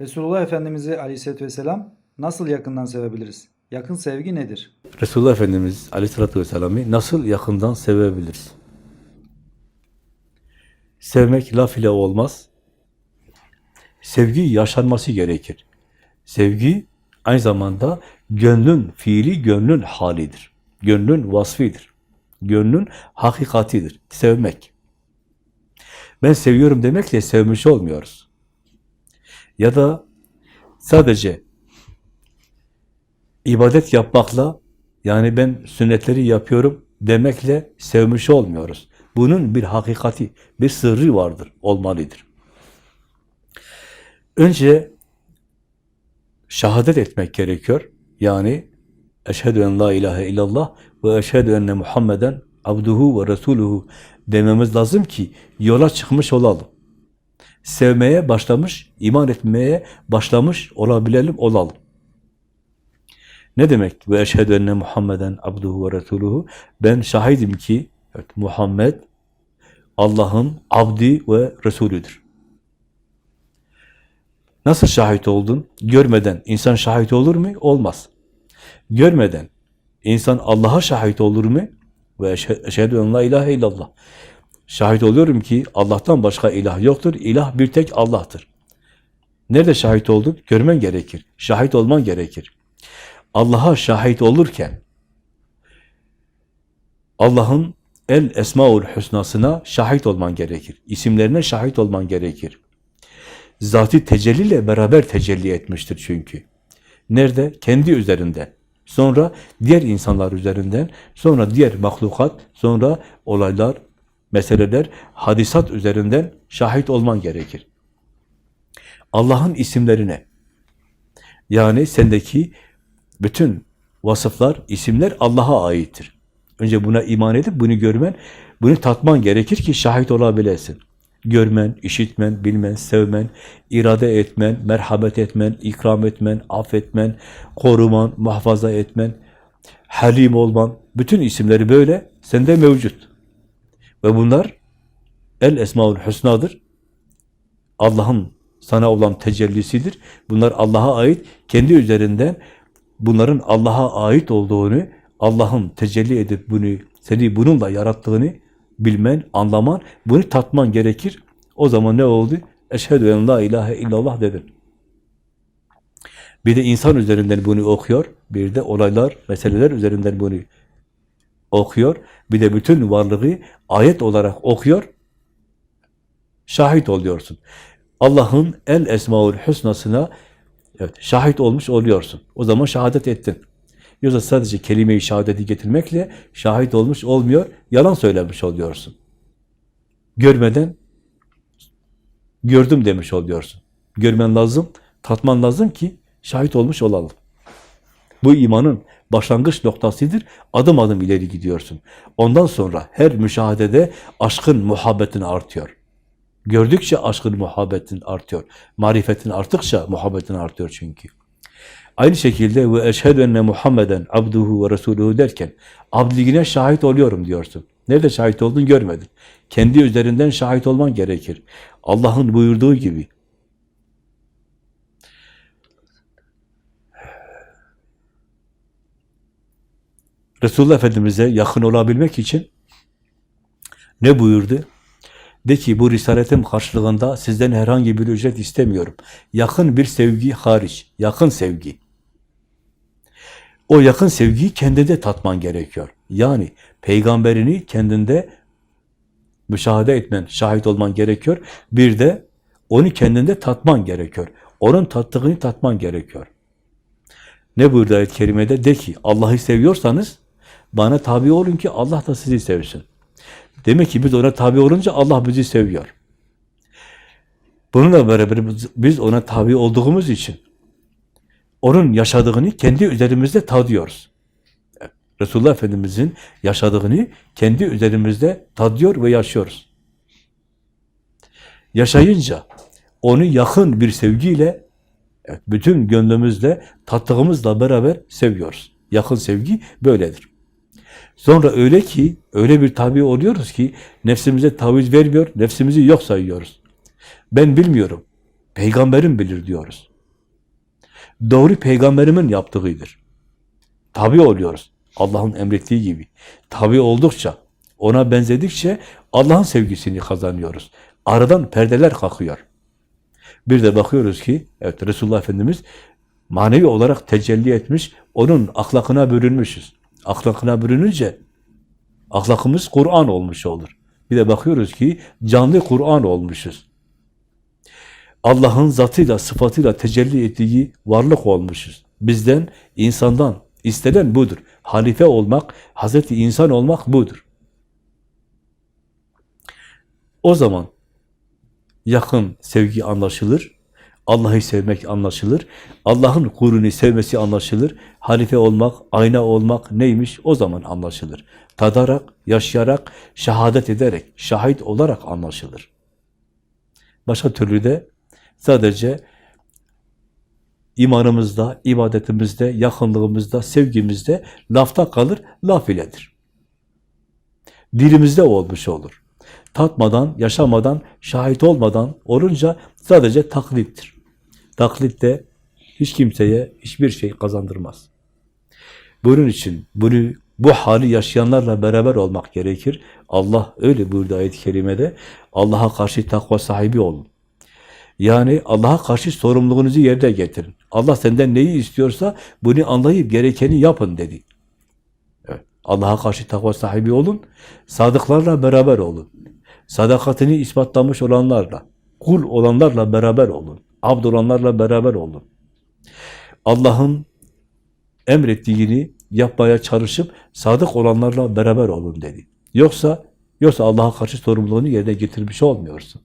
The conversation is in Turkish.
Resulullah Efendimiz'i aleyhisselatü vesselam nasıl yakından sevebiliriz? Yakın sevgi nedir? Resulullah Efendimiz Aleyhisselatü Vesselam'ı nasıl yakından sevebiliriz? Sevmek laf ile olmaz. Sevgi yaşanması gerekir. Sevgi aynı zamanda gönlün fiili, gönlün halidir. Gönlün vasfidir. Gönlün hakikatidir. Sevmek. Ben seviyorum demekle sevmiş olmuyoruz. Ya da sadece ibadet yapmakla yani ben sünnetleri yapıyorum demekle sevmiş olmuyoruz. Bunun bir hakikati, bir sırrı vardır, olmalıdır. Önce şehadet etmek gerekiyor. Yani eşhedü en la ilahe illallah ve eşhedü enne Muhammeden abduhu ve resuluhu dememiz lazım ki yola çıkmış olalım. Sevmeye başlamış, iman etmeye başlamış olabilelim, olalım. Ne demek? Ve eşhedü enne Muhammeden abduhu ve resuluhu. Ben şahidim ki evet, Muhammed Allah'ın abdi ve Resulüdür. Nasıl şahit oldun? Görmeden insan şahit olur mu? Olmaz. Görmeden insan Allah'a şahit olur mu? Ve eşhe- eşhedü en la ilahe illallah. Şahit oluyorum ki Allah'tan başka ilah yoktur. İlah bir tek Allah'tır. Nerede şahit oldun? Görmen gerekir. Şahit olman gerekir. Allah'a şahit olurken Allah'ın El Esmaül Hüsna'sına şahit olman gerekir. İsimlerine şahit olman gerekir. Zati tecelliyle beraber tecelli etmiştir çünkü. Nerede? Kendi üzerinden. Sonra diğer insanlar üzerinden, sonra diğer mahlukat, sonra olaylar, meseleler, hadisat üzerinden şahit olman gerekir. Allah'ın isimlerine, yani sendeki bütün vasıflar, isimler Allah'a aittir. Önce buna iman edip bunu görmen, bunu tatman gerekir ki şahit olabilesin. Görmen, işitmen, bilmen, sevmen, irade etmen, merhamet etmen, ikram etmen, affetmen, koruman, muhafaza etmen, halim olman, bütün isimleri böyle sende mevcut. Ve bunlar El Esmaül Hüsna'dır. Allah'ın sana olan tecellisidir. Bunlar Allah'a ait. Kendi üzerinden bunların Allah'a ait olduğunu, Allah'ın tecelli edip bunu, seni bununla yarattığını bilmen, anlaman, bunu tatman gerekir. O zaman ne oldu? Eşhedü en la ilahe illallah dedin. Bir de insan üzerinden bunu okuyor, bir de olaylar, meseleler üzerinden bunu okuyor, bir de bütün varlığı ayet olarak okuyor, şahit oluyorsun. Allah'ın el esmaül hüsnasına evet, şahit olmuş oluyorsun. O zaman şehadet ettin. Yoksa sadece kelime-i şehadeti getirmekle şahit olmuş olmuyor, yalan söylemiş oluyorsun. Görmeden gördüm demiş oluyorsun. Görmen lazım, tatman lazım ki şahit olmuş olalım. Bu imanın başlangıç noktasıdır. Adım adım ileri gidiyorsun. Ondan sonra her müşahedede aşkın, muhabbetin artıyor. Gördükçe aşkın, muhabbetin artıyor. Marifetin arttıkça muhabbetin artıyor çünkü. Aynı şekilde ve eşhedü enne Muhammeden abduhu ve resuluhu derken abdiliğine şahit oluyorum diyorsun. Nerede şahit oldun görmedin. Kendi üzerinden şahit olman gerekir. Allah'ın buyurduğu gibi. Resulullah Efendimiz'e yakın olabilmek için ne buyurdu? De ki bu risaletim karşılığında sizden herhangi bir ücret istemiyorum. Yakın bir sevgi hariç, yakın sevgi. O yakın sevgiyi kendinde tatman gerekiyor. Yani peygamberini kendinde müşahede etmen, şahit olman gerekiyor. Bir de onu kendinde tatman gerekiyor. Onun tattığını tatman gerekiyor. Ne buyurdu ayet-i kerimede? De ki Allah'ı seviyorsanız bana tabi olun ki Allah da sizi sevsin. Demek ki biz ona tabi olunca Allah bizi seviyor. Bununla beraber biz- ona tabi olduğumuz için onun yaşadığını kendi üzerimizde tadıyoruz. Resulullah Efendimiz'in yaşadığını kendi üzerimizde tadıyor ve yaşıyoruz. Yaşayınca onu yakın bir sevgiyle bütün gönlümüzle tattığımızla beraber seviyoruz. Yakın sevgi böyledir. Sonra öyle ki, öyle bir tabi oluyoruz ki nefsimize taviz vermiyor, nefsimizi yok sayıyoruz. Ben bilmiyorum. Peygamberim bilir diyoruz. Doğru peygamberimin yaptığıdır. Tabi oluyoruz. Allah'ın emrettiği gibi. Tabi oldukça, ona benzedikçe Allah'ın sevgisini kazanıyoruz. Aradan perdeler kalkıyor. Bir de bakıyoruz ki, evet Resulullah Efendimiz manevi olarak tecelli etmiş, onun ahlakına bürünmüşüz. Ahlakına bürününce ahlakımız Kur'an olmuş olur. Bir de bakıyoruz ki canlı Kur'an olmuşuz. Allah'ın zatıyla, sıfatıyla tecelli ettiği varlık olmuşuz. Bizden, insandan istenen budur. Halife olmak, Hazreti insan olmak budur. O zaman yakın sevgi anlaşılır, Allah'ı sevmek anlaşılır, Allah'ın kulunu sevmesi anlaşılır, halife olmak, ayna olmak neymiş o zaman anlaşılır. Tadarak, yaşayarak, şehadet ederek, şahit olarak anlaşılır. Başka türlü de sadece imanımızda, ibadetimizde, yakınlığımızda, sevgimizde lafta kalır, laf iledir. Dilimizde olmuş olur. Tatmadan, yaşamadan, şahit olmadan olunca sadece taklittir. Taklit de hiç kimseye hiçbir şey kazandırmaz. Bunun için bunu bu hali yaşayanlarla beraber olmak gerekir. Allah öyle buyurdu ayet-i kerimede. Allah'a karşı takva sahibi olun. Yani Allah'a karşı sorumluluğunuzu yerine getirin. Allah senden neyi istiyorsa bunu anlayıp gerekeni yapın dedi. Evet. Allah'a karşı takva sahibi olun. Sadıklarla beraber olun. Sadakatini ispatlamış olanlarla, kul olanlarla beraber olun. Abd olanlarla beraber olun. Allah'ın emrettiğini yapmaya çalışıp sadık olanlarla beraber olun dedi. Yoksa yoksa Allah'a karşı sorumluluğunu yerine getirmiş olmuyorsun.